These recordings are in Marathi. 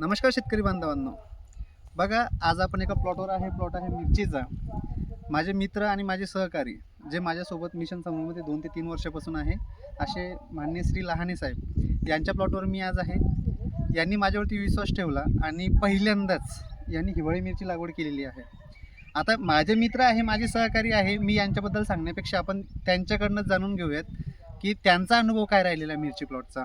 नमस्कार शेतकरी बांधवांनो. बघा आज आपण एका प्लॉटवर आहे प्लॉट आहे मिरचीचा. माझे मित्र आणि माझे सहकारी जे माझ्यासोबत मिशन समूहमध्ये दोन ते तीन वर्षापासून आहे असे मान्य श्री लहाने साहेब यांच्या प्लॉटवर मी आज आहे. यांनी माझ्यावरती विश्वास ठेवला आणि पहिल्यांदाच यांनी हिवाळी मिरची लागवड केलेली आहे. आता माझे मित्र आहे माझे सहकारी आहे मी यांच्याबद्दल सांगण्यापेक्षा आपण त्यांच्याकडनं जाणून घेऊयात की त्यांचा अनुभव काय राहिलेला मिरची प्लॉटचा.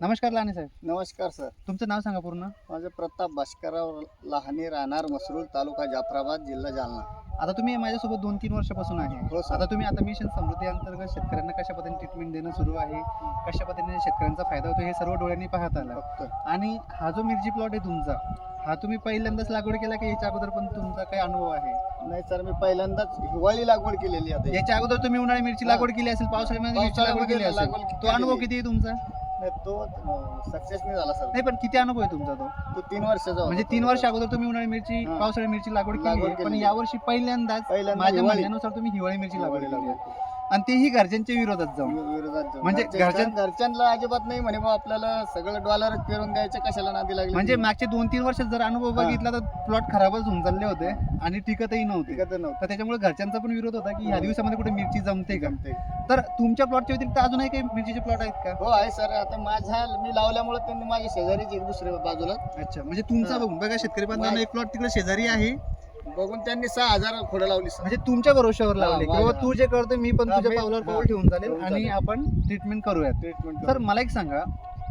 नमस्कार लहाने साहेब. नमस्कार सर. तुमचं नाव सांगा पूर्ण. माझं प्रताप भास्करराव लहाने राहणार मसरूळ तालुका जाफराबाद जिल्हा जालना. आता तुम्ही माझ्यासोबत दोन तीन वर्षापासून आहे. हो सर. आता तुम्ही आता मिशन समृद्धी अंतर्गत शेतकऱ्यांना कशा पद्धतीने ट्रीटमेंट देणं सुरू आहे? कशा पद्धतीने शेतकऱ्यांचा फायदा होतो हे सर्व डोळ्यांनी पाहत आला. आणि हा जो मिरची प्लॉट आहे तुमचा हा तुम्ही पहिल्यांदाच लागवड केला की याच्या अगोदर पण तुमचा काही अनुभव आहे? नाही सर मी पहिल्यांदाच हिवाळी लागवड केलेली आता. याच्या अगोदर तुम्ही उन्हाळी मिरची लागवड केली असेल पावसाळ्यामध्ये मिरची लागवड केली असेल. लागवड तो अनुभव केलेली. किती आहे तुमचा? तो सक्सेस नाही झाला सर नाही पण किती अनुभव आहे तुमचा तो तो तीन वर्षाचा. म्हणजे तीन वर्ष अगोदर तुम्ही उन्हाळी मिरची हा. पावसाळी मिरची लागवड केली आहे, पण. यावर्षी पहिल्यांदाच पहिल्यांदा माझ्या हिवाळी. म्हणण्यानुसार तुम्ही हिवाळी मिरची लागवड केली आहे आणि तेही घरच्यांच्या विरोधात जाऊन विरोधात. म्हणजे घरच्या- घरच्यां- घरच्यांना अजिबात नाही म्हणे बा आपल्याला सगळं डॉलर पेरून द्यायचं कशाला नादी लागली म्हणजे मागचे दोन तीन वर्षात जर अनुभव हा. बघितला तर प्लॉट खराबच होऊन चालले होते आणि टिकतही नव्हते टिकत नव्हतं तर त्याच्यामुळे घरच्यांचा पण विरोध होता की ह्या हो. दिवसामध्ये कुठे मिरची जमते का जमते. तर तुमच्या प्लॉटच्या व्यतिरिक्त अजूनही काही मिरचीचे प्लॉट आहेत का हो आहे सर आता माझ्या मी लावल्यामुळे त्यांनी माझ्या शेजारीच एक दुसऱ्या बाजूला अच्छा म्हणजे तुमचा हा. बघून बघा शेतकरी बांधवांना एक प्लॉट तिकडे शेजारी आहे बघून त्यांनी सहा हजार खोडं लावली सर म्हणजे तुमच्या भरोश्यावर लावले हा, की बाबा माझ्या. तू जे करतो मी पण हा, तुझ्या मी- पावलावर हा. पाऊल ठेवून चालेल ठेवून आणि चालेल. आपण ट्रीटमेंट करूयात ट्रीटमेंट तर मला एक सांगा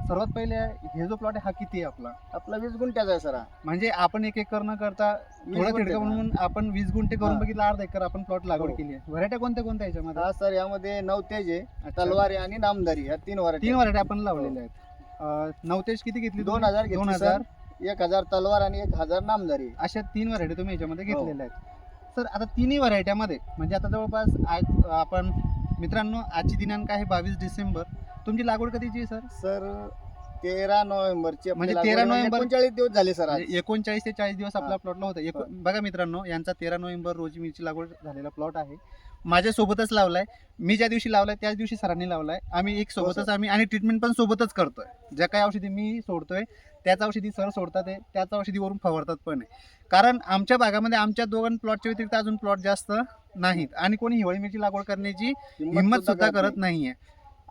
सर्वात पहिले हे जो प्लॉट आहे हा किती आहे आपला आपला वीस गुंठ्याचा आहे सर हा. म्हणजे आपण एक एकर न करता वीस थोडा गुंठे तिडका का? म्हणून आपण वीस गुंठे करून हा. बघितलं अर्धा एकर आपण प्लॉट लागवड हो. केली आहे व्हरायट्या कोणत्या कोणत्या याच्यामध्ये हा सर यामध्ये नवतेज आहे अच्छा. तलवारी आणि नामदारी ह्या तीन वरायटी तीन व्हरायटी आपण लावलेल्या आहेत अं, नवतेज किती घेतली दोन तुम्ही? हजार दोन घेतली हजार सर एक हजार तलवार आणि एक हजार नामदारी. अशा तीन व्हरायटी तुम्ही याच्यामध्ये हो. घेतलेल्या आहेत. सर आता तिन्ही व्हरायट्यामध्ये म्हणजे आता जवळपास आज आपण मित्रांनो आजची दिनांक आहे बावीस डिसेंबर. तुमची लागवड कधीची सर? सर तेरा नोव्हेंबरची म्हणजे लागवड 13 नोव्हेंबर- एकोणचाळीस दिवस झाले सर म्हणजे एकोणचाळीस ते चाळीस दिवस आपल्या. प्लॉटला होता. हा. बघा मित्रांनो यांचा तेरा नोव्हेंबर रोजी मिरची लागवड झालेला प्लॉट आहे. माझ्यासोबतच लावलाय. मी ज्या दिवशी लावलाय त्याच दिवशी सरांनी लावलाय. आम्ही एक हो, सोबतच आम्ही आणि ट्रीटमेंट पण सोबतच करतोय. ज्या काही औषधी मी सोडतोय त्याच औषधी सर सोडतात आहे त्याच औषधीवरून फवारतात पण आहे. कारण आमच्या भागामध्ये आमच्या दोघां प्लॉटच्या व्यतिरिक्त अजून प्लॉट जास्त नाहीत. आणि कोणी हिवाळी मिरची लागवड करण्याची हिंमत सुद्धा करत नाहीये.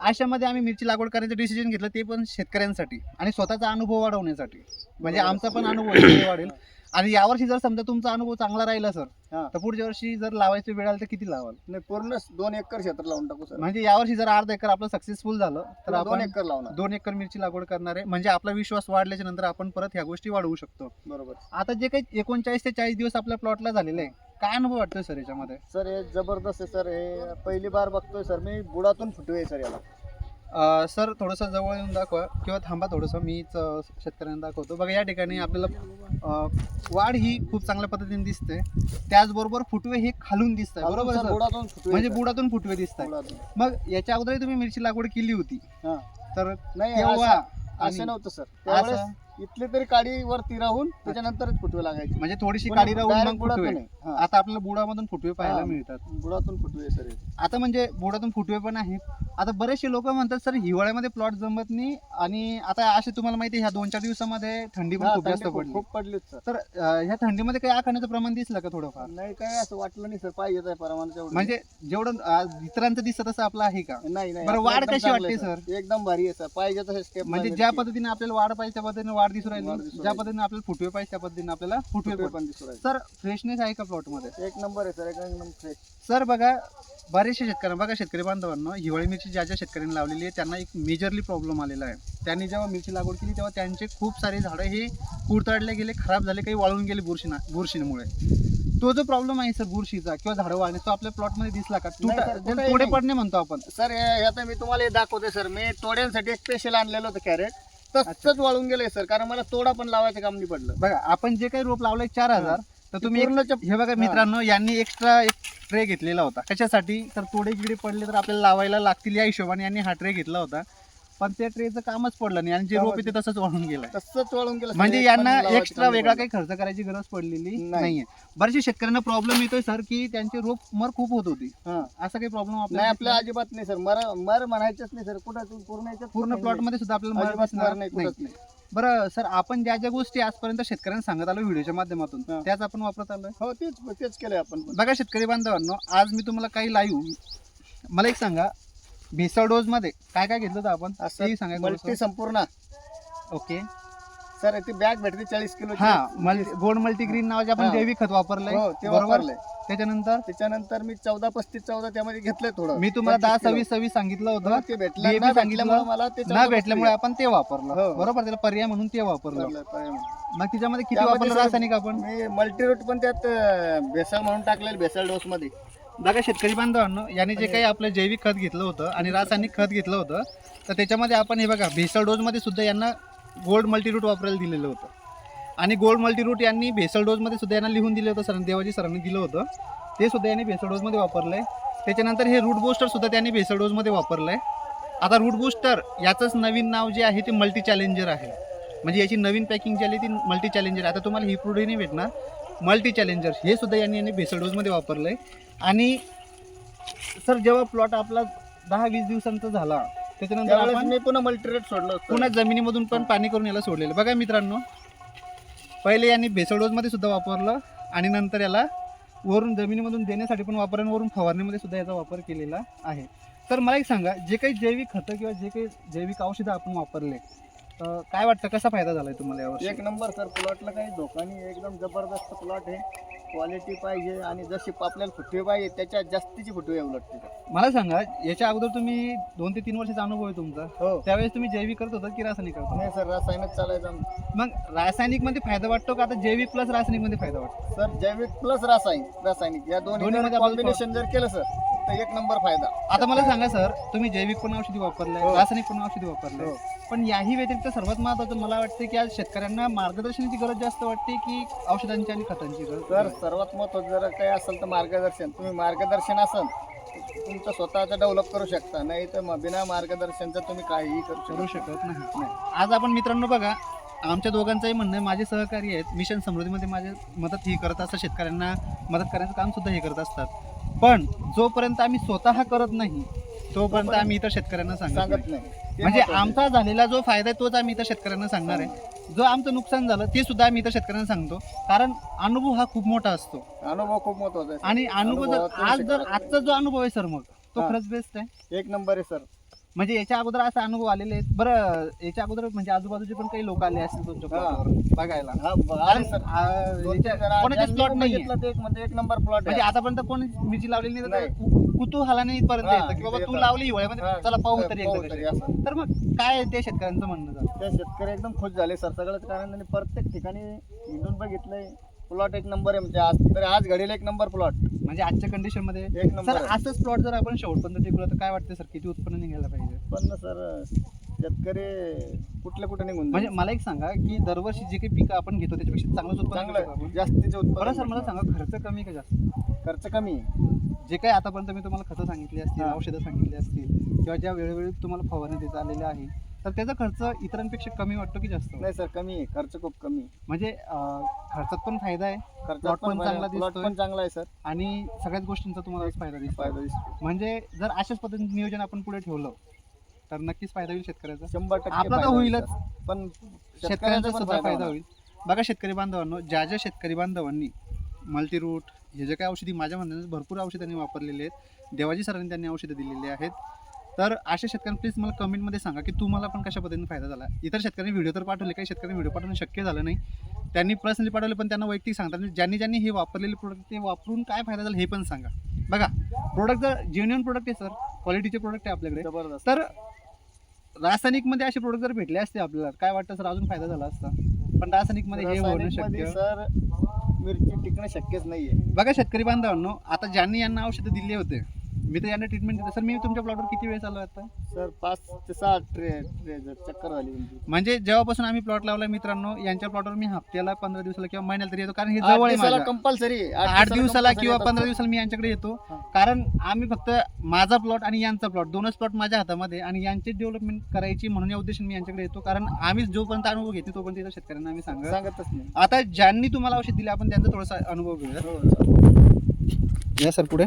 अशामध्ये आम्ही मिरची लागवड करण्याचं डिसिजन घेतलं ते पण शेतकऱ्यांसाठी आणि स्वतःचा अनुभव वाढवण्यासाठी. म्हणजे. आमचा पण अनुभव वाढेल. आणि यावर्षी जर समजा तुमचा अनुभव चांगला राहिला सर हा. तर पुढच्या वर्षी जर लावायची वेळ आली तर किती लावाल? नाही पूर्ण दोन एकर क्षेत्र लावून टाकू सर म्हणजे यावर्षी जर अर्धा एकर आपलं सक्सेसफुल झालं तर दोन आपण एकर लावणार. दोन एकर मिरची लागवड करणार आहे. म्हणजे आपला विश्वास वाढल्याच्या नंतर आपण परत ह्या गोष्टी वाढवू शकतो. बरोबर. आता जे काही एकोणचाळीस ते चाळीस दिवस आपल्या प्लॉटला झालेले आहे काय अनुभव वाटतोय सर याच्यामध्ये? सर हे जबरदस्त आहे सर हे पहिली बार बघतोय सर मी बुडातून फुटवे सर याला. अ, सर थोडंसं जवळ येऊन दाखवा किंवा थांबा थोडंसं मीच अ, शेतकऱ्यांना दाखवतो बघा या ठिकाणी आपल्याला अ, वाढ ही खूप चांगल्या पद्धतीने दिसते त्याचबरोबर फुटवे हे खालून दिसत आहे बरोबर सर सर? बुडातून फुटवे म्हणजे. बुडातून फुटवे दिसत आहे बुडातून. मग याच्या अगोदर तुम्ही मिरची लागवड केली होती हा. तर नाही तेव्हा असं- आणि असं नव्हतं सर त्यावेळेस इथले तरी काडी वरती राहून त्याच्यानंतरच फुटवे लागायचे. म्हणजे थोडीशी काडी राहून direct मग बुडातून फुटवे. नाही. हा. आता आपल्याला बुडामधून फुटवे पाहायला हा. मिळतात. बुडातून फुटवे सर. हे. आता म्हणजे बुडातून फुटवे पण आहेत. आता बरेचसे लोक म्हणतात सर हिवाळ्यामध्ये प्लॉट जमत नाही. आणि आता असे तुम्हाला माहिती आहे, ह्या दोन चार दिवसामध्ये थंडी पण हा, खूप जास्त थंडी खूप- पडली. खूप पडलीच सर. तर अ, ह्या थंडीमध्ये काही आखाण्याचं प्रमाण दिसलं का थोडंफार? नाही काय असं वाटलं नाही सर. पाहिजे आहे प्रमाणात एवढं म्हणजे जेवढं अ, इतरांचं दिसत असं आपलं आहे का? नाही नाही. बरं, आपलं वाढ एकदम कशी चांगलं वाटते, आहे, एकदम भारी आहे सर. पाहिजे तसे स्टेप म्हणजे ज्या पद्धतीने आपल्याला वाढ पाहिजे त्या पद्धतीने वाढ दिसू वाढ राहिली. ज्या. पद्धतीने आपल्याला फुटवे पाहिजे त्या पद्धतीने आपल्याला फुटवे पण. पण दिसू राहिले. सर फ्रेशनेस आहे का प्लॉटमध्ये? एक नंबर आहे सर. एक एकदम फ्रेश सर बघा बरेचसे शेतकऱ्यांना बघा शेतकरी बांधवांना हिवाळी मिरची ज्या ज्या शेतकऱ्यांनी लावलेली आहे त्यांना एक मेजरली प्रॉब्लेम आलेला आहे. त्यांनी जेव्हा मिरची लागवड केली तेव्हा त्यांचे खूप सारे झाडं हे कुरतडले गेले खराब झाले काही वाळून गेले बुरशीना बुरशीमुळे. तो जो प्रॉब्लेम आहे सर बुरशीचा किंवा झाडं वाढणे तो आपल्या प्लॉटमध्ये दिसला का? तोडे. पडणे म्हणतो आपण. सर आता मी तुम्हाला दाखवते सर. मी तोड्यांसाठी स्पेशल आणलेलं होतं कॅरेट तसंच वाळून गेलंय सर. कारण मला तोडा पण लावायचं काम नाही पडलं. बघा आपण जे काही रोप लावलंय चार हजार तर तुम्ही एक- हे बघा मित्रांनो यांनी एक्स्ट्रा एक ट्रे घेतलेला होता. कशासाठी? तर तोडे गिडे पडले तर आपल्याला लावायला लागतील या हिशोबाने यांनी हा ट्रे घेतला होता. पण त्या ट्रेचं कामच पडलं नाही आणि जे रोप आहे ते तसंच वाढून गेलं तसंच वाळून गेलं. म्हणजे यांना एक्स्ट्रा वेगळा काही खर्च करायची गरज पडलेली नाही. नाहीये बरेचशे शेतकऱ्यांना प्रॉब्लेम येतोय सर की त्यांचे रोप मर खूप होत होती. हा. असा काही प्रॉब्लेम नाही आपल्या आपल्या अजिबात नाही सर मर मर म्हणायचंच नाही सर कुठं पूर्ण याच्यात पूर्ण. प्लॉटमध्ये सुद्धा आपल्याला मर अजिबात दिसणार मर नाही नाही. कुठंच नाही बरं सर आपण ज्या ज्या गोष्टी आजपर्यंत शेतकऱ्यांना सांगत आलो व्हिडिओच्या माध्यमातून हा. त्याच आपण वापरत आलोय हो तेच तेच केलंय आपण पण. बघा शेतकरी बांधवांनो आज मी तुम्हाला काही लाईव्ह मला एक सांगा भेसळ डोस मध्ये काय काय घेतलं होतं आपण? असं तेही सांगा मल्टी थोडंसं. संपूर्ण. ओके. सर ती बॅग भेटते चाळीस किलो हा मल्टी गोल्ड मल्टीग्रीन नावाचे आपण हा. जैविक खत वापरलंय. हो ते बरोबर? वापरलंय. त्याच्यानंतर? त्याच्यानंतर मी चौदा पस्तीस चौदा त्यामध्ये घेतलंय थोडं. मी तुम्हाला दहा 25 किलो. सव्वीस सव्वीस सांगितलं हो, होतं. ते भेटलं. DAP ना सांगितलं. मला ते न भेटल्यामुळे आपण ते वापरलं. हो. बरोबर त्याला पर्याय म्हणून ते वापरलं. वापरलं मग त्याच्यामध्ये किती त्यामध्ये वापरलं? सर- रासायनिक आपण? मी मल्टी रूट पण त्यात अं, भेसळ म्हणून टाकलेलं भेसळ डोस मध्ये बघा शेतकरी बांधवांनो याने जे काही आपलं जैविक खत घेतलं होतं आणि रासायनिक खत घेतलं होतं तर त्याच्यामध्ये आपण हे बघा भेसळ डोसमध्ये सुद्धा यांना गोल्ड मल्टीरूट वापरायला दिलेलं होतं. आणि गोल्ड मल्टीरूट यांनी भेसळ डोसमध्ये सुद्धा यांना लिहून दिलं होतं सरांनी देवाजी सरांनी दिलं होतं. ते सुद्धा यांनी भेसळ डोसमध्ये वापरलं आहे त्याच्यानंतर हे रूट बूस्टर सुद्धा त्यांनी भेसळ डोसमध्ये वापरलं आहे आता रूट बूस्टर याचंच नवीन नाव जे आहे ते मल्टी चॅलेंजर आहे. म्हणजे याची नवीन पॅकिंग जी आली ती मल्टी चॅलेंजर आता तुम्हाला ही प्रोडक्ट नाही भेटणार. मल्टी चॅलेंजर हे सुद्धा यांनी यांनी भेसळ डोसमध्ये वापरलं आहे आणि सर जेव्हा प्लॉट आपला दहा वीस दिवसांचा झाला त्याच्यानंतर त्यावेळेस आपण मी पुन्हा मल्टी रेट सोडलं होतं. पुन्हा जमिनीमधून पण पाणी करून याला सोडलेलं. बघा मित्रांनो पहिले यांनी भेसळ डोसमध्ये सुद्धा वापरलं आणि नंतर याला वरून जमिनीमधून देण्यासाठी पण वापर आणि वरून फवारणीमध्ये सुद्धा याचा वापर केलेला आहे. तर मला एक सांगा जे काही जैविक खतं किंवा जे काही जैविक औषधं आपण वापरले अं, काय वाटतं कसा फायदा झालाय तुम्हाला यावर एक नंबर सर. प्लॉटला काही धोका नाही. एकदम जबरदस्त प्लॉट आहे. क्वालिटी पाहिजे आणि जशी आपल्याला फुटवे पाहिजे त्याच्यात जास्तीची फुटवे उलट त्याच्यात मला सांगा याच्या अगोदर तुम्ही दोन ते तीन वर्षाचा अनुभव आहे तुमचा. हो. त्यावेळेस तुम्ही जैविक करत होता की रासायनिक करत होता? नाही सर. रासायनिक चालायचं आमचं. मग रासायनिकमध्ये फायदा वाटतो का? आता जैविक प्लस रासायनिकमध्ये फायदा वाटतो? सर जैविक प्लस रासायनिक रासायनिक. या दोन्ही दोन्हीमध्ये कॉम्बिनेशन जर केलं सर तर एक नंबर फायदा. आता मला सांगा सर तुम्ही जैविक पण औषधी वापरलंय हो. रासायनिक पण औषधी वापरलंय. हो. पण याही व्यतिरिक्त सर्वात महत्वाचं मला वाटतं की आज शेतकऱ्यांना मार्गदर्शनाची गरज जास्त वाटते की औषधांची आणि खतांची तर गरज सर्वात महत्वाचं जर काही असेल तर मार्गदर्शन. तुम्ही मार्गदर्शन असेल तुमचं स्वतःचं डेव्हलप करू शकता. नाही तर मग बिना मार्गदर्शनचं तुम्ही काहीही करू करू शकता शकत नाही. आज आपण मित्रांनो बघा आमच्या दोघांचंही म्हणणं आहे माझे सहकारी आहेत मिशन समृद्धीमध्ये माझे मदत ही करत असतात शेतकऱ्यांना मदत करण्याचं काम सुद्धा हे करत असतात. पण जोपर्यंत आम्ही स्वतः करत नाही तोपर्यंत आम्ही इतर शेतकऱ्यांना सांगत नाही. म्हणजे. आमचा झालेला जो फायदा आहे तोच आम्ही इतर शेतकऱ्यांना सांगणार आहे. जो आमचं नुकसान झालं ते सुद्धा आम्ही इतर शेतकऱ्यांना सांगतो. कारण अनुभव हा खूप मोठा असतो. अनुभव खूप आहे. आणि अनुभव जर आज जर आजचा जो अनुभव आहे सर मग तो. खरंच बेस्ट आहे? एक नंबर आहे सर. म्हणजे याच्या अगोदर असा अनुभव आलेले आहेत. बरं याच्या अगोदर म्हणजे आजूबाजूचे पण काही लोक आले असतील तुमच्या हा. प्लॉटवर बघायला. हा सर. आ, याच्या- प्लॉट नाही बघितलं ते एक म्हणजे एक नंबर प्लॉट म्हणजे आतापर्यंत कोणी मिरची लावलेली नाही तर नाही. कु- कुतूहलाने हा, येतं. की बाबा तू. लावली हिवाळ्यामध्ये चला पाहू तरी एकदा कशी. असं. तर मग काय आहे ते शेतकऱ्यांचं म्हणणं झालं ते शेतकरी एकदम खुश झाले सर. सगळंच कारण त्यांनी प्रत्येक ठिकाणी हिंडून बघितलंय. प्लॉट एक नंबर आहे म्हणजे आज तरी आज घडीला एक नंबर प्लॉट म्हणजे आजच्या कंडिशनमध्ये एक नंबर सर आहे. असंच प्लॉट जर आपण शेवटपर्यंत टिकवलं तर काय वाटतं सर किती उत्पन्न निघायला पाहिजे पण ना सर शेतकरी कुठले कुठे निघून म्हणजे. मला एक सांगा की दरवर्षी जे काही पिकं आपण घेतो त्याच्यापेक्षा चांगलंच उत्पन्न चांगलं आपण. जास्तीचे बरं उत्पन्न सर मला सांगा खर्च कमी का जास्त खर्च कमी आहे. जे काही आतापर्यंत मी तुम्हाला खतं सांगितली असतील हा. औषधं सांगितली असतील किंवा ज्या वेळोवेळी तुम्हाला फवारणी देता आलेल्या आहे तर त्याचा खर्च इतरांपेक्षा कमी वाटतो की जास्त नाही सर कमी आहे खर्च खूप कमी आहे. म्हणजे अं, खर्चात पण फायदा आहे खर्चात Plot पण चांगला दिसतोय. पण चांगला आहे सर आणि सगळ्याच गोष्टींचा तुम्हाला फायदा दिसतो फायदा दिसतो म्हणजे जर अशाच पद्धतीने नियोजन आपण पुढे ठेवलं तर नक्कीच फायदा होईल शेतकऱ्याचा शंभर टक्के आपला तर फायदा होईल होईलच. सर. पण शेतकऱ्यांचा पण सुद्धा फायदा. होईल बघा शेतकरी बांधवांनो ज्या ज्या शेतकरी बांधवांनी मल्टीरूट हे जे काही औषधी माझ्या म्हणण्याने भरपूर औषधांनी वापरलेले आहेत देवाजी सरांनी त्यांनी औषधं दिलेली आहेत तर अशा शेतकऱ्यांना प्लीज मला कमेंटमध्ये सांगा की तुम्हाला पण कशा पद्धतीने फायदा झाला. इतर शेतकऱ्यांनी व्हिडिओ तर पाठवले काही शेतकऱ्यांनी व्हिडिओ पाठवणं शक्य झालं नाही. त्यांनी पर्सनली पाठवले पण त्यांना वैयक्तिक सांगतात. आणि ज्यांनी ज्यांनी हे वापरलेले प्रोडक्ट ते वापरून काय फायदा झाला हे पण सांगा. बघा प्रोडक्ट जर जेन्युअन प्रोडक्ट आहे सर क्वालिटीचे प्रोडक्ट आहे आपल्याकडे. जबरदस्त. तर रासायनिकमध्ये असे प्रोडक्ट जर भेटले असते आपल्याला काय वाटतं सर अजून फायदा झाला असता. पण रासायनिकमध्ये हे होणं शक्य. सर मिरची टिकणं शक्यच नाहीये. बघा शेतकरी बांधवांनो आता ज्यांनी यांना औषधं दिली होते मी तर यांना ट्रीटमेंट देतो सर मी तुमच्या प्लॉटवर किती वेळ चालू आहे आता? सर पाच ते सहा ट्रे ट्रे चक्कर झाली तुमची म्हणजे जेव्हापासून आम्ही प्लॉट लावला मित्रांनो यांच्या प्लॉटवर मी हप्त्याला पंधरा दिवसाला किंवा महिन्याला तरी येतो. कारण हे आठ जवळ आहे दिवसाला माझ्या. कंपल्सरी आठ दिवसाला किंवा पंधरा दिवसाला मी यांच्याकडे येतो. हा. कारण आम्ही फक्त माझा प्लॉट आणि यांचा प्लॉट दोनच प्लॉट माझ्या हातामध्ये आणि यांचे डेव्हलपमेंट करायची म्हणून या उद्देशाने मी यांच्याकडे येतो. कारण आम्ही जोपर्यंत अनुभव घेतो तोपर्यंत इथं शेतकऱ्यांना आम्ही सांगत सांगतच नाही. आता ज्यांनी तुम्हाला औषध दिले आपण त्यांचा थोडासा अनुभव घेऊया. हो, सर. या सर पुढे.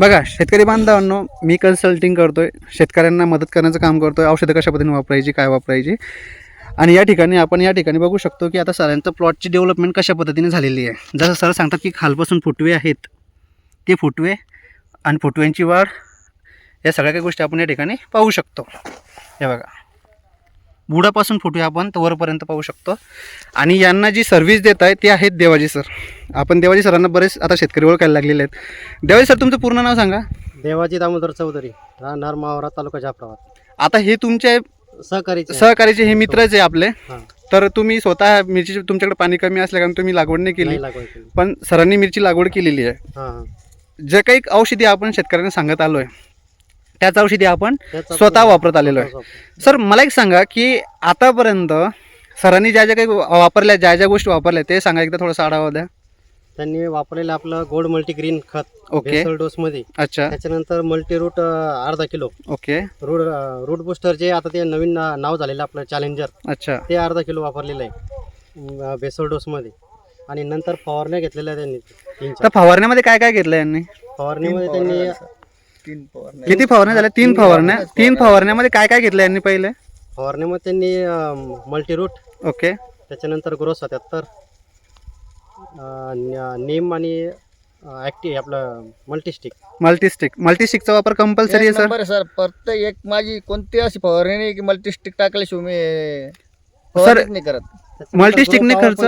बघा शेतकरी बांधवांनो मी कन्सल्टिंग करतोय. शेतकऱ्यांना मदत करण्याचं काम करतोय. औषधं कशा पद्धतीने वापरायची काय वापरायची? आणि या ठिकाणी आपण या ठिकाणी बघू शकतो की आता सरांचं प्लॉटची डेव्हलपमेंट कशा पद्धतीने झालेली आहे. जसं सर सांगतात की खालपासून फुटवे आहेत ते फुटवे आणि फुटव्यांची वाढ या सगळ्या काही गोष्टी आपण या ठिकाणी पाहू शकतो. हे बघा. बुडापासून फुटवे आपण तर वरपर्यंत पाहू शकतो. आणि यांना जी सर्व्हिस देत आहे ते आहेत देवाजी सर आपण देवाजी सरांना बरेच आता शेतकरी ओळखायला लागलेले आहेत. देवाजी सर तुमचं पूर्ण नाव सांगा. देवाजी दामोदर चौधरी राहणार मावरा तालुका जाफराबाद. आता हे तुमचे सहकारीचे सहकारीचे हे मित्रच आहे आपले. तर तुम्ही स्वतः मिरची तुमच्याकडे पाणी कमी असल्या कारण तुम्ही लागवड नाही केली. पण सरांनी मिरची लागवड केलेली आहे. जे काही औषधी आपण शेतकऱ्यांना सांगत आलो आहे त्याच औषधी आपण स्वतः वापरत आलेलो आहे. सर मला एक सांगा की आतापर्यंत सरांनी ज्या ज्या काही वापरल्या ज्या ज्या गोष्टी वापरल्या ते सांगा एकदा थोडासा आढावा द्या. त्यांनी वापरलेलं आपलं गोल्ड मल्टी ग्रीन खत ओके. बेसल डोस मध्ये अच्छा. त्याच्यानंतर मल्टी रूट अर्धा kilo. Okay. Root root booster जे आता ते नवीन नाव झालेलं आपलं चॅलेंजर अच्छा. ते अर्धा किलो वापरलेलं आहे बेसल डोस मध्ये आणि नंतर फवारण्या घेतलेल्या त्यांनी. तर फवारण्यामध्ये काय काय घेतलं यांनी? फवारणीमध्ये त्यांनी तीन फवारण्या किती फवारण्या झाल्या तीन फवारण्या तीन फवारण्यामध्ये काय काय घेतलं यांनी पहिले? फवारणीमध्ये त्यांनी मल्टी रूट ओके. त्याच्यानंतर ग्रो सत्याहत्तर नेम आणि ॲक्टिव आपलं मल्टीस्टिक मल्टीस्टिक मल्टीस्टिकचा वापर कंपल्सरी आहे सर आहे सर प्रत्येक एक माझी कोणती अशी फवारणी नाही की मल्टीस्टिक टाकल्याशिवाय मी. फवारणीच नाही करत. Multi-stick ने खर्च?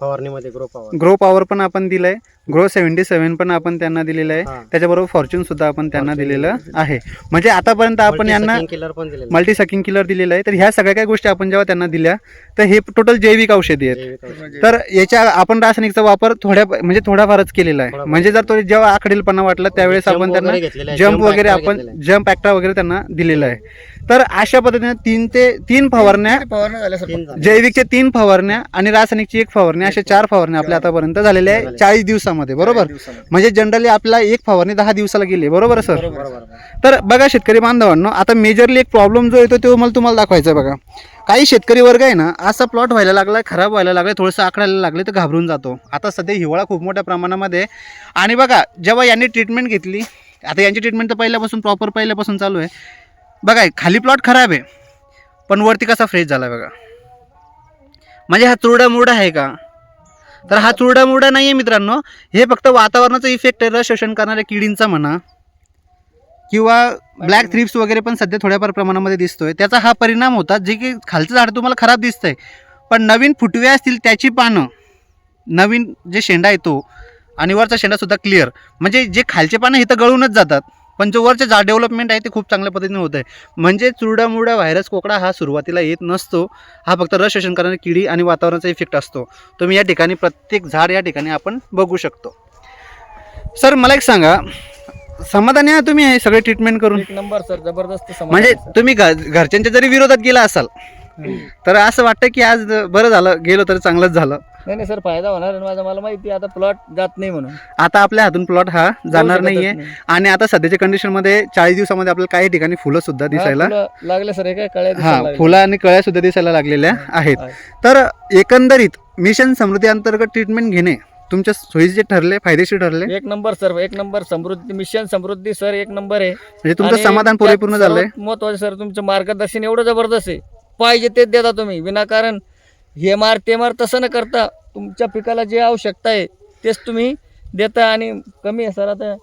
फवारणीमध्ये ग्रो पॉवर ग्रो पॉवर पण आपण दिलंय. ग्रो सेव्हन्टी सेव्हन पण आपण त्यांना दिलेलं आहे. हां. त्याच्याबरोबर फॉर्च्यून सुद्धा आपण त्यांना दिलेलं आहे. म्हणजे आतापर्यंत आपण यांना किलर पण दिलेलं मल्टी सकिंग किलर दिलेलं आहे. तर ह्या सगळ्या काही गोष्टी आपण जेव्हा त्यांना दिल्या तर हे टोटल जैविक औषधी आहेत. औषध. तर याच्या आपण रासायनिकचा वापर थोड्या म्हणजे थोडाफारच केलेला आहे. म्हणजे जर तो जेव्हा आखडीलपणा वाटला त्यावेळेस Jump आपण त्यांना जम्प वगैरे आपण. जम्प ऍक्टा वगैरे त्यांना दिलेलं आहे. तर अशा पद्धतीने तीन ते तीन फवारण्या सर तीन झाले. जैविकचे तीन फवारण्या आणि रासायनिकची एक फवारणी. अशा चार फवारण्या आपल्या आतापर्यंत झालेल्या आहे. चाळीस दिवसामध्ये. बरोबर? दिवसामध्ये. म्हणजे जनरली आपला एक फवारणी दहा दिवसाला गेली बरोबर सर? बरोबर बरोबर तर बघा शेतकरी बांधवांनो आता मेजरली एक प्रॉब्लेम जो येतो तो मला तुम्हाला दाखवायचा आहे बघा. काही शेतकरी वर्ग आहे ना असा प्लॉट व्हायला लागला खराब व्हायला लागला थोडंसं आकडायला लागले तर घाबरून जातो. आता सध्या हिवाळा खूप मोठ्या प्रमाणामध्ये आहे. आणि बघा जेव्हा यांनी ट्रीटमेंट घेतली आता यांची ट्रीटमेंट तर पहिल्यापासून प्रॉपर पहिल्यापासून चालू आहे. बघा खाली प्लॉट खराब आहे पण वरती कसा फ्रेश झाला बघा. म्हणजे हा चुरडा मुरडा आहे का? तर हा चुरडा मुरडा नाही आहे मित्रांनो. हे फक्त वातावरणाचा इफेक्ट आहे रस शोषण करणाऱ्या किडींचा म्हणा. किंवा ब्लॅक थ्रिप्स वगैरे पण सध्या थोड्याफार प्रमाणामध्ये दिसतोय. त्याचा हा परिणाम होता जे की खालचं झाड तुम्हाला खराब दिसतंय. पण नवीन फुटवे असतील त्याची पानं नवीन जे शेंडा येतो आणि वरचा शेंडासुद्धा क्लिअर म्हणजे जे खालचे पानं इथं गळूनच जातात. पण जो वरचे झाड डेव्हलपमेंट आहे ते खूप चांगल्या पद्धतीने होत आहे. म्हणजे चुरडा मुरडा व्हायरस कोकडा हा सुरुवातीला येत नसतो. हा फक्त रस शोषण करणारी किडी आणि वातावरणाचा इफेक्ट असतो. तुम्ही या ठिकाणी प्रत्येक झाड या ठिकाणी आपण बघू शकतो. सर मला एक सांगा. समाधानी आहे तुम्ही हे सगळे ट्रीटमेंट करून? एक नंबर सर. जबरदस्त म्हणजे. तुम्ही घ- घरच्यांच्या जरी विरोधात गेला असाल. तर असं वाटतं की आज बरं झालं गेलो तर चांगलंच झालं. नाही नाही सर फायदा होणार माझा. मला माहिती आहे, आता प्लॉट जात नाही म्हणून. आता आपल्या हातून प्लॉट हा जाणार शकतच नाहीये. नाही. आणि आता सध्याच्या कंडिशनमध्ये चाळीस दिवसामध्ये आपल्याला काही ठिकाणी फुलं सुद्धा दिसायला हा, फुलं लागले सर हे काय कळ्या दिसायला हा लागल्या. फुलं आणि कळ्या सुद्धा दिसायला लागलेल्या आहेत. आहे. तर एकंदरीत मिशन समृद्धी अंतर्गत ट्रीटमेंट घेणे तुमच्या सोयीचे ठरले फायदेशीर ठरले? एक नंबर सर एक number Samruddhi mission Samruddhi sir एक नंबर आहे. म्हणजे तुमचं आणि समाधान त्यात पुरेपूर्ण झालंय? सर्वात महत्वाचं सर तुमचं मार्गदर्शन एवढं जबरदस्त आहे. पाहिजे तेच देता तुम्ही विनाकारण हे मार ते मार तसं न करता तुमच्या पिकाला जे आवश्यकता आहे तेच तुम्ही देता आणि कमी आहे सर आता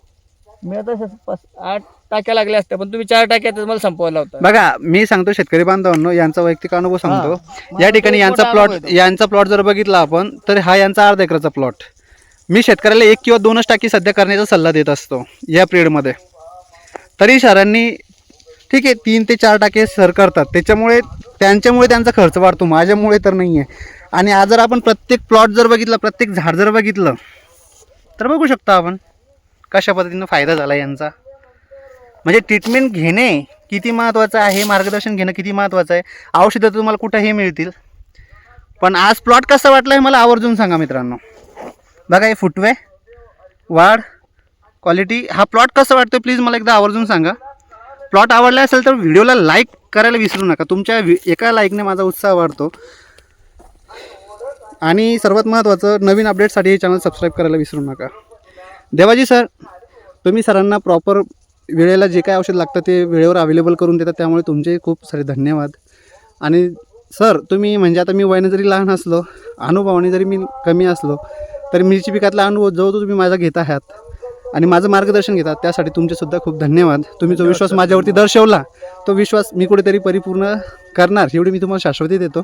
मी आता पाच- आठ टाक्या लागल्या असत्या पण तुम्ही चार टाक्यातच मला संपवायला होता बघा मी सांगतो शेतकरी बांधवांनो यांचा वैयक्तिक अनुभव सांगतो. या ठिकाणी यांचा प्लॉट. यांचा प्लॉट जर बघितला आपण तर हा यांचा अर्धा एकराचा प्लॉट मी शेतकऱ्याला एक किंवा दोनच टाकी सध्या करण्याचा सल्ला देत असतो या पिरियडमध्ये तरी सरांनी ठीक आहे तीन ते चार टाके सर करतात. त्याच्यामुळे त्यांच्यामुळे त्यांचा खर्च वाढतो माझ्यामुळे तर नाही आहे आणि आज जर आपण प्रत्येक प्लॉट जर बघितला प्रत्येक झाड जर बघितलं तर बघू शकतो आपण कशा पद्धतीनं फायदा झाला यांचा. म्हणजे ट्रीटमेंट घेणे किती महत्त्वाचं आहे मार्गदर्शन घेणं किती महत्त्वाचं आहे औषधं तुम्हाला कुठंही मिळतील. पण आज प्लॉट कसा वाटला हे मला आवर्जून सांगा मित्रांनो. बघा हे फुटवे वाढ क्वालिटी हा प्लॉट कसा वाटतो प्लीज मला एकदा आवर्जून सांगा. प्लॉट आवडला असेल तर व्हिडिओला लाईक करायला विसरू नका. तुमच्या वि- एका लाईकने माझा उत्साह वाढतो. आणि सर्वात महत्त्वाचं नवीन अपडेटसाठी हे चॅनल सबस्क्राईब करायला विसरू नका. देवाजी सर तुम्ही सरांना प्रॉपर वेळेला जे काय औषध लागतं ते वेळेवर अवेलेबल करून देतात त्यामुळे तुमचे खूप सारे धन्यवाद. आणि सर तुम्ही म्हणजे आता मी वयाने जरी लहान असलो अनुभवाने जरी मी कमी असलो तरी मिरची पिकातला अनुभव जो तो तुम्ही माझा घेत आहात आणि माझं मार्गदर्शन घेतात. त्यासाठी तुमचेसुद्धा खूप धन्यवाद. तुम्ही जो विश्वास माझ्यावरती दर्शवला तो विश्वास मी कुठेतरी परिपूर्ण करणार एवढी मी तुम्हाला शाश्वती देतो.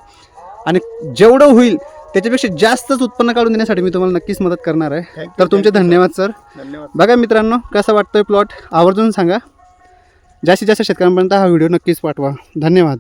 आणि जेवढं होईल त्याच्यापेक्षा जास्तच उत्पन्न काढून देण्यासाठी मी तुम्हाला नक्कीच मदत करणार आहे. तर तुमचे धन्यवाद सर धन्यवाद. बघा मित्रांनो कसा वाटतोय प्लॉट आवर्जून सांगा. जास्तीत जास्त शेतकऱ्यांपर्यंत हा व्हिडिओ नक्कीच पाठवा. धन्यवाद.